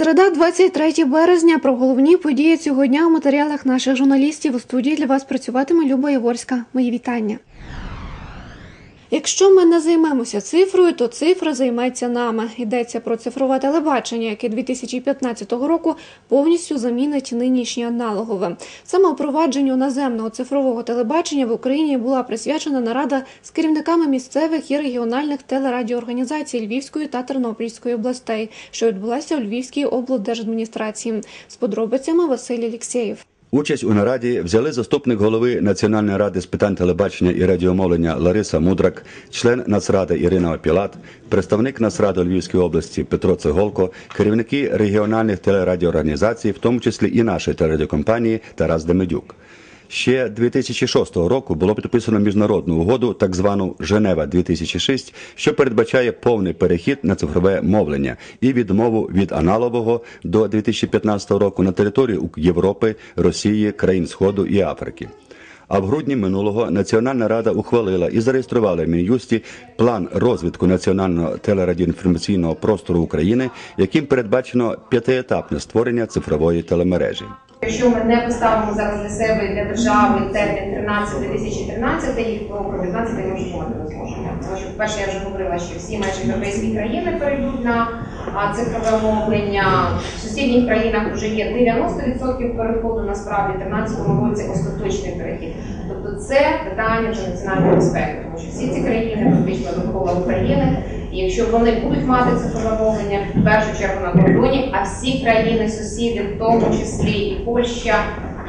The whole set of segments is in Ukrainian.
Середа, 23 березня. Про головні події цього дня у матеріалах наших журналістів у студії для вас працюватиме Люба Яворська. Мої вітання. Якщо ми не займемося цифрою, то цифра займеться нами. Йдеться про цифрове телебачення, яке 2015 року повністю замінить нинішнє аналогове. Саме впровадженню наземного цифрового телебачення в Україні була присвячена нарада з керівниками місцевих і регіональних телерадіоорганізацій Львівської та Тернопільської областей, що відбулася у Львівській облдержадміністрації. З подробицями Василь Алєксєєв. Участь у нараді взяли заступник голови Національної ради з питань телебачення і радіомовлення Лариса Мудрак, член Нацради Ірина Опілат, представник Нацради Львівської області Петро Цеголко, керівники регіональних телерадіоорганізацій, в тому числі і нашої телерадіокомпанії Тарас Демедюк. Ще 2006 року було підписано міжнародну угоду, так звану Женева 2006 що передбачає повний перехід на цифрове мовлення і відмову від аналогового до 2015 року на території Європи, Росії, країн Сходу і Африки. А в грудні минулого Національна рада ухвалила і зареєструвала в Мін'юсті план розвитку національного телерадіоінформаційного простору України, яким передбачено п'ятиетапне створення цифрової телемережі. Якщо ми не поставимо зараз для себе і для держави термін 13-2013, їх про 15 ми вже не зможемо. Тому що, перше, я вже говорила, що всі майже європейські країни перейдуть на цифрове мовлення. В сусідніх країнах вже є 90% переходу, насправді в 2013 році остаточний перехід. Тобто це питання вже національної безпеки, тому що всі ці країни фактично довкола України. І якщо вони будуть мати цифрове мовлення, в першу чергу на кордоні, а всі країни-сусіди, в тому числі і Польща,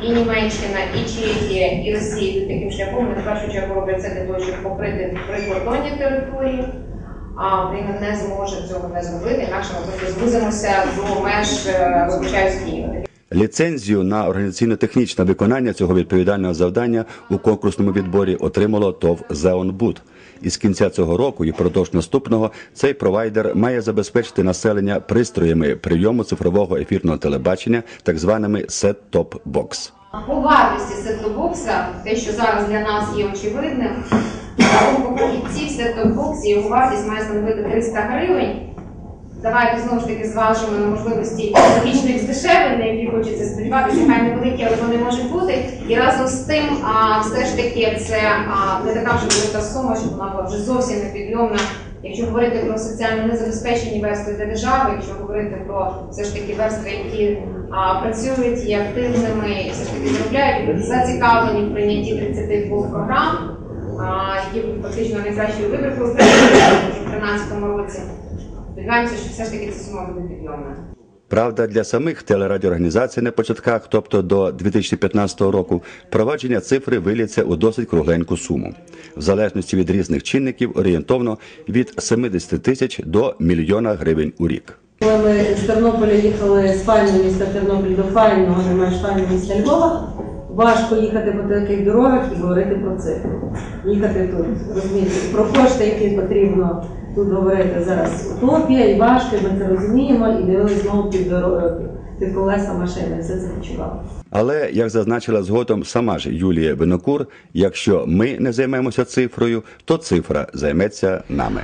і Німеччина, і Чехія, і Росія йдуть таким шляхом, вони в першу чергу роблять це для того, щоб покрити прикордонні території. А Україна не зможе цього не зробити, інакше ми просто звузимося до меж е, вибачаю Києва. Ліцензію на організаційно-технічне виконання цього відповідального завдання у конкурсному відборі отримало ТОВ «Зеонбуд». І з кінця цього року і продовж наступного цей провайдер має забезпечити населення пристроями прийому цифрового ефірного телебачення, так званими сет-топ-бокс. По вартості сет-топ-бокса, те, що зараз для нас є очевидним, у покупців сет-топ-боксі його вартість має становити 300 гривень. Давайте знову ж таки зважимо на можливості логічних здешевлень, на які хочеться сподіватися, хай невеликі, але вони можуть бути. І разом з тим, а, все ж таки, це а, не така вже велика сума, щоб вона була вже зовсім непідйомна. Якщо говорити про соціально незабезпечені верстви для держави, якщо говорити про все ж таки верстви, які а, працюють, є активними і все ж таки заробляють, зацікавлені в прийнятті 32 програм, а, які фактично найкращою вибіркою в 2013 році. Сподіваємося, що все ж таки ця сума буде підйомна. Правда, для самих телерадіоорганізацій на початках, тобто до 2015 року, впровадження цифри виліться у досить кругленьку суму, в залежності від різних чинників орієнтовно від 70 тисяч до мільйона гривень у рік. Коли ми з Тернополя їхали з файного міста Тернопіль до файного, не менш файного міста Львова, важко їхати по таких дорогах і говорити про цифру. Їхати тут, розумієте, про кошти, які потрібно тут говорити зараз. Утопія і важко, ми це розуміємо, і дивилися знову під дорогу, під колеса машини, все це відчувало. Але як зазначила згодом сама ж Юлія Винокур, якщо ми не займемося цифрою, то цифра займеться нами.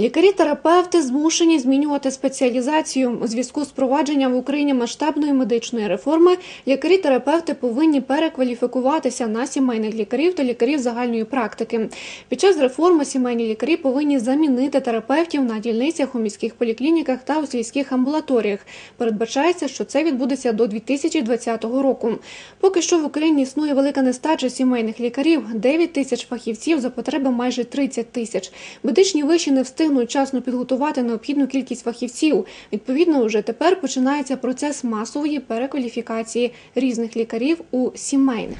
Лікарі-терапевти змушені змінювати спеціалізацію у зв'язку з провадженням в Україні масштабної медичної реформи. Лікарі-терапевти повинні перекваліфікуватися на сімейних лікарів та лікарів загальної практики. Під час реформи сімейні лікарі повинні замінити терапевтів на дільницях у міських поліклініках та у сільських амбулаторіях. Передбачається, що це відбудеться до 2020 року. Поки що в Україні існує велика нестача сімейних лікарів 9 тисяч фахівців за потреби майже 30 тисяч. Медичні виші не встигнуть вчасно підготувати необхідну кількість фахівців. Відповідно, вже тепер починається процес масової перекваліфікації різних лікарів у сімейних.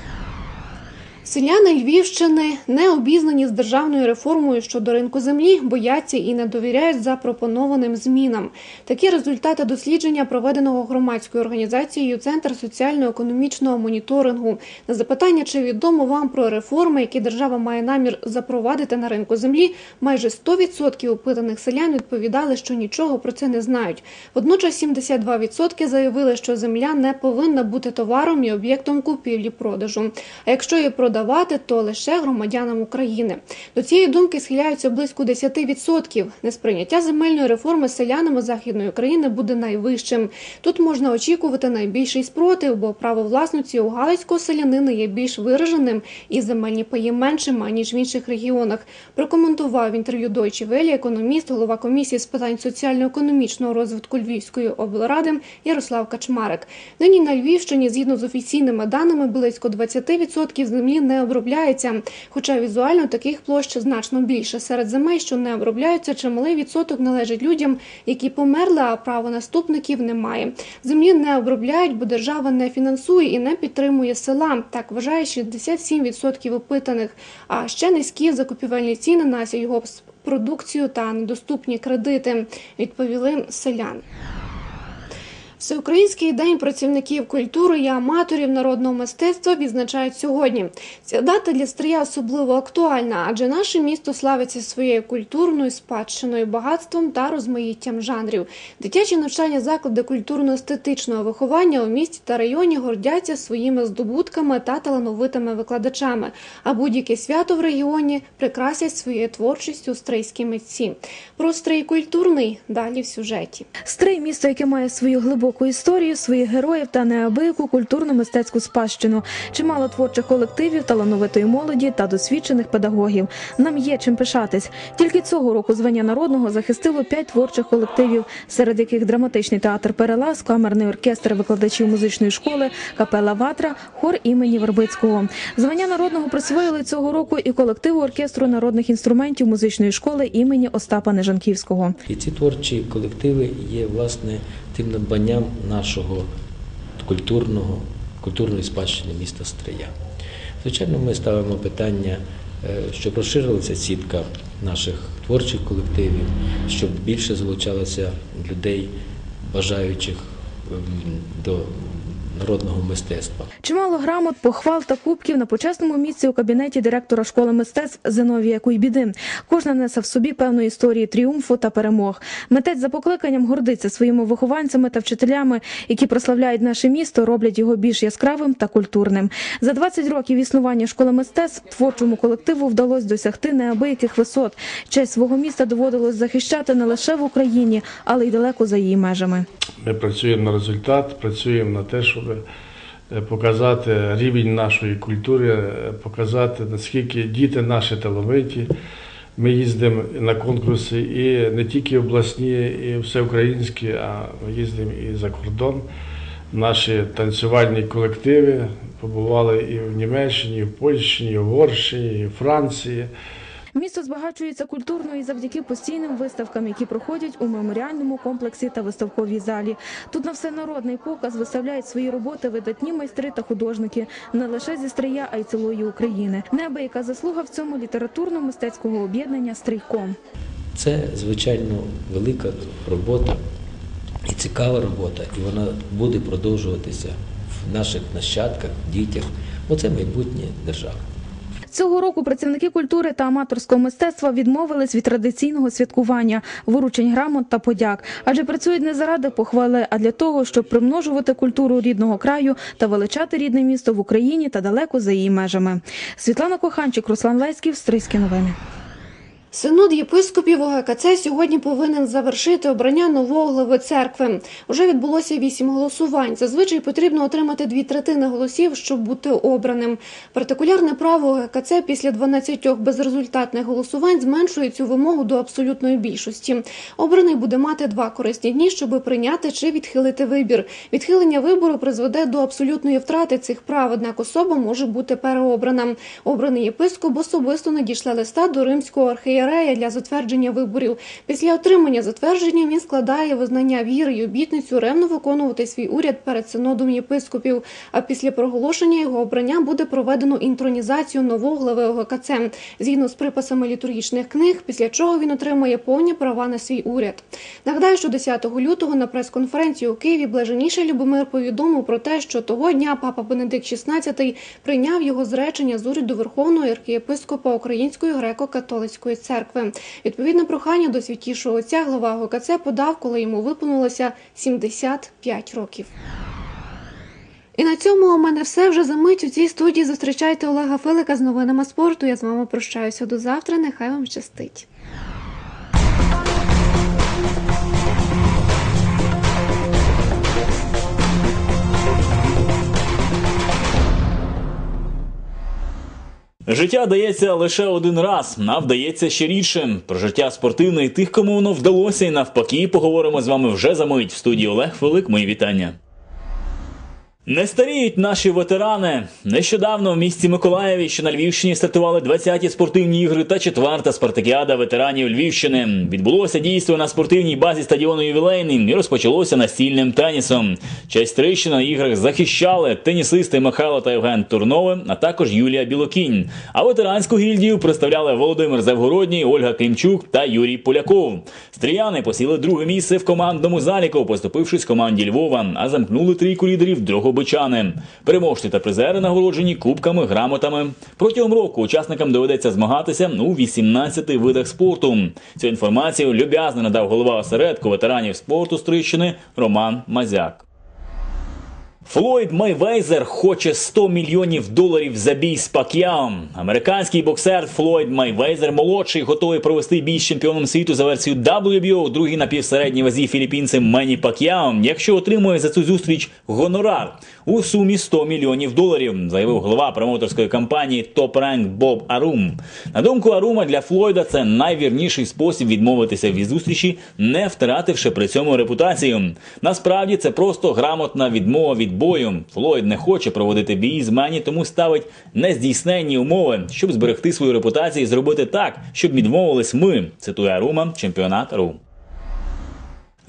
Селяни Львівщини не обізнані з державною реформою щодо ринку землі, бояться і не довіряють запропонованим змінам. Такі результати дослідження, проведеного громадською організацією Центр соціально-економічного моніторингу. На запитання, чи відомо вам про реформи, які держава має намір запровадити на ринку землі, майже 100% опитаних селян відповідали, що нічого про це не знають. Водночас 72% заявили, що земля не повинна бути товаром і об'єктом купівлі-продажу. А якщо її продавати, продавати, то лише громадянам України. До цієї думки схиляються близько 10%. Несприйняття земельної реформи селянами західної України буде найвищим. Тут можна очікувати найбільший спротив, бо право власності у галицького селянина є більш вираженим і земельні паї меншими, аніж в інших регіонах. Прокоментував в інтерв'ю Deutsche Welle економіст, голова комісії з питань соціально-економічного розвитку Львівської облради Ярослав Качмарик. Нині на Львівщині, згідно з офіційними даними, близько 20% землі не обробляється. Хоча візуально таких площ значно більше. Серед земель, що не обробляються, чималий відсоток належить людям, які померли, а право наступників немає. Землі не обробляють, бо держава не фінансує і не підтримує села. Так вважає 67% опитаних. А ще низькі закупівельні ціни на сільгосппродукцію та недоступні кредити, відповіли селяни. Всеукраїнський день працівників культури і аматорів народного мистецтва відзначають сьогодні. Ця дата для Стрия особливо актуальна, адже наше місто славиться своєю культурною спадщиною, багатством та розмаїттям жанрів. Дитячі навчальні заклади культурно-естетичного виховання у місті та районі гордяться своїми здобутками та талановитими викладачами. А будь-яке свято в регіоні прикрасять своєю творчістю стрийські митці. Про стрий культурний далі в сюжеті. Стрий місто, яке має свою глибоку історію, своїх героїв та неабияку культурно-мистецьку спадщину, чимало творчих колективів, талановитої молоді та досвідчених педагогів. Нам є чим пишатись. Тільки цього року звання народного захистило п'ять творчих колективів, серед яких драматичний театр Перелаз, камерний оркестр викладачів музичної школи, капела Ватра, хор імені Вербицького. Звання народного присвоїли цього року і колективу оркестру народних інструментів музичної школи імені Остапа Нежанківського. І ці творчі колективи є власне тим надбанням нашого культурного, культурної спадщини міста Стрия. Звичайно, ми ставимо питання, е, щоб розширилася сітка наших творчих колективів, щоб більше залучалося людей, бажаючих ем, до народного мистецтва. Чимало грамот, похвал та кубків на почесному місці у кабінеті директора школи мистецтв Зиновія Куйбіди. Кожна несе в собі певну історію тріумфу та перемог. Митець за покликанням гордиться своїми вихованцями та вчителями, які прославляють наше місто, роблять його більш яскравим та культурним. За 20 років існування школи мистецтв творчому колективу вдалося досягти неабияких висот. Честь свого міста доводилось захищати не лише в Україні, але й далеко за її межами. Ми працюємо на результат, працюємо на те, щоб е, показати рівень нашої культури, е, показати наскільки діти наші талановиті. Ми їздимо на конкурси і не тільки обласні, і всеукраїнські, а ми їздимо і за кордон. Наші танцювальні колективи побували і в Німеччині, і в Польщі, і в Угорщині, і в Франції. Місто збагачується культурно і завдяки постійним виставкам, які проходять у меморіальному комплексі та виставковій залі. Тут на всенародний показ виставляють свої роботи видатні майстри та художники не лише зі Стрия, а й цілої України. Неабияка заслуга в цьому літературно-мистецького об'єднання Стрийком. Це, звичайно, велика робота і цікава робота, і вона буде продовжуватися в наших нащадках, дітях, бо це майбутнє держави. Цього року працівники культури та аматорського мистецтва відмовились від традиційного святкування, виручень грамот та подяк, адже працюють не заради похвали, а для того, щоб примножувати культуру рідного краю та величати рідне місто в Україні та далеко за її межами. Світлана Коханчик, Руслан Леськів, Стрийські новини. Синод єпископів ОГКЦ сьогодні повинен завершити обрання нового глави церкви. Уже відбулося вісім голосувань. Зазвичай потрібно отримати дві третини голосів, щоб бути обраним. Партикулярне право ОГКЦ після 12 безрезультатних голосувань зменшує цю вимогу до абсолютної більшості. Обраний буде мати два корисні дні, щоб прийняти чи відхилити вибір. Відхилення вибору призведе до абсолютної втрати цих прав. Однак особа може бути переобрана. Обраний єпископ особисто надійшли листа до римського архієрея для затвердження виборів. Після отримання затвердження він складає визнання віри й обітницю ревно виконувати свій уряд перед синодом єпископів. А після проголошення його обрання буде проведено інтронізацію нового глави ОГКЦ згідно з приписами літургічних книг, після чого він отримає повні права на свій уряд. Нагадаю, що 10 лютого на прес-конференції у Києві блаженніший Любомир повідомив про те, що того дня папа Бенедикт XVI прийняв його зречення з уряду Верховного архієпископа Української греко-католицької церкви. Відповідне прохання до святішого отця глава ГКЦ подав, коли йому виповнилося 75 років. І на цьому у мене все вже за мить у цій студії. Зустрічайте Олега Филика з новинами спорту. Я з вами прощаюся до завтра. Нехай вам щастить. Життя дається лише один раз, а вдається ще рідше. Про життя спортивне і тих, кому воно вдалося, і навпаки, поговоримо з вами вже за мить. В студії Олег Велик. Мої вітання. Не старіють наші ветерани. Нещодавно в місті Миколаєві, що на Львівщині, стартували 20-ті спортивні ігри та четверта спартакіада ветеранів Львівщини. Відбулося дійство на спортивній базі стадіону ювілейний і розпочалося настільним тенісом. Честь трищі на іграх захищали тенісисти Михайло та Євген Турнови, а також Юлія Білокінь. А ветеранську гільдію представляли Володимир Завгородній, Ольга Клімчук та Юрій Поляков. Стріяни посіли друге місце в командному заліку, поступившись команді Львова, а замкнули трійку лідерів Дрогобичани. Переможці та призери нагороджені кубками, грамотами. Протягом року учасникам доведеться змагатися у 18 видах спорту. Цю інформацію люб'язно надав голова осередку ветеранів спорту Стрищини Роман Мазяк. Флойд Майвейзер хоче 100 мільйонів доларів за бій з Пак'яо. Американський боксер Флойд Майвейзер молодший готовий провести бій з чемпіоном світу за версією WBO у другій напівсередній вазі філіппінцем Мені Пак'яо, якщо отримує за цю зустріч гонорар у сумі 100 мільйонів доларів, заявив голова промоутерської компанії Top Rank Боб Арум. На думку Арума, для Флойда це найвірніший спосіб відмовитися від зустрічі, не втративши при цьому репутацію. Насправді це просто грамотна відмова від бою. Флойд не хоче проводити бій з Мені, тому ставить нездійсненні умови, щоб зберегти свою репутацію і зробити так, щоб відмовились ми. Цитує Арума, чемпіонат РУ.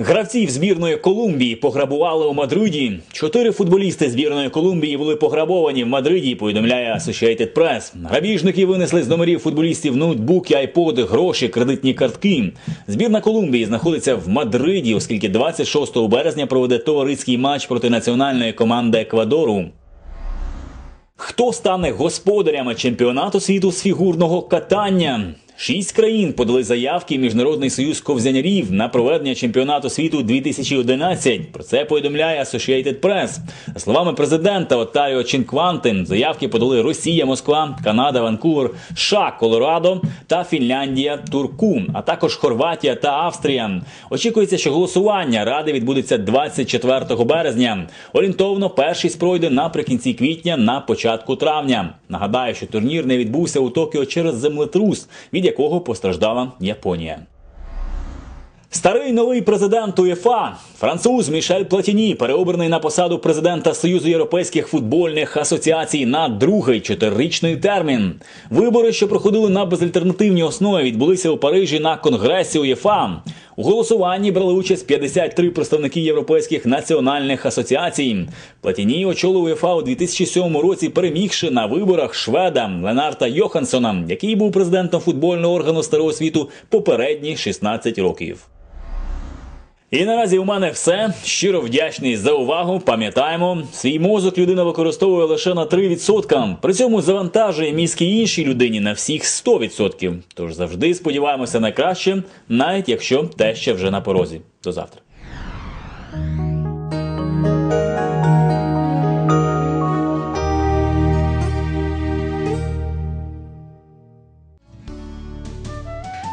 Гравців збірної Колумбії пограбували у Мадриді. Чотири футболісти збірної Колумбії були пограбовані в Мадриді. Повідомляє Associated Press. Грабіжники винесли з номерів футболістів ноутбуки, айподи, гроші, кредитні картки. Збірна Колумбії знаходиться в Мадриді, оскільки 26 березня проведе товариський матч проти національної команди Еквадору. Хто стане господарями чемпіонату світу з фігурного катання? Шість країн подали заявки Міжнародний союз ковзанярів на проведення чемпіонату світу 2011. Про це повідомляє Associated Press. За словами президента Отаріо Чінкванти, заявки подали Росія, Москва, Канада, Ванкувер, США, Колорадо та Фінляндія, Турку, а також Хорватія та Австрія. Очікується, що голосування ради відбудеться 24 березня. Орієнтовно першість пройде наприкінці квітня на початку травня. Нагадаю, що турнір не відбувся у Токіо через землетрус, від якого постраждала Японія. Старий новий президент УЄФА, француз Мішель Платіні, переобраний на посаду президента Союзу європейських футбольних асоціацій на другий чотирирічний термін. Вибори, що проходили на безальтернативній основі, відбулися у Парижі на конгресі УЄФА. У голосуванні брали участь 53 представники європейських національних асоціацій. Платіні очолив УЄФА у 2007 році, перемігши на виборах шведа Ленарта Йохансона, який був президентом футбольного органу старого світу попередні 16 років. І наразі у мене все. Щиро вдячний за увагу. Пам'ятаємо, свій мозок людина використовує лише на 3%. При цьому завантажує мізки іншій людині на всіх 100%. Тож завжди сподіваємося на краще, навіть якщо те ще вже на порозі. До завтра.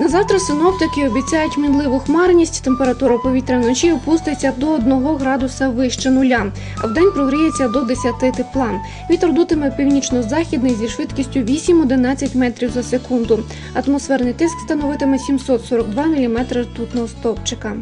Завтра синоптики обіцяють мінливу хмарність. Температура повітря вночі опуститься до 1 градуса вище нуля, а вдень прогріється до 10 тепла. Вітер дутиме північно-західний зі швидкістю 8-11 метрів за секунду. Атмосферний тиск становитиме 742 мм ртутного стовпчика.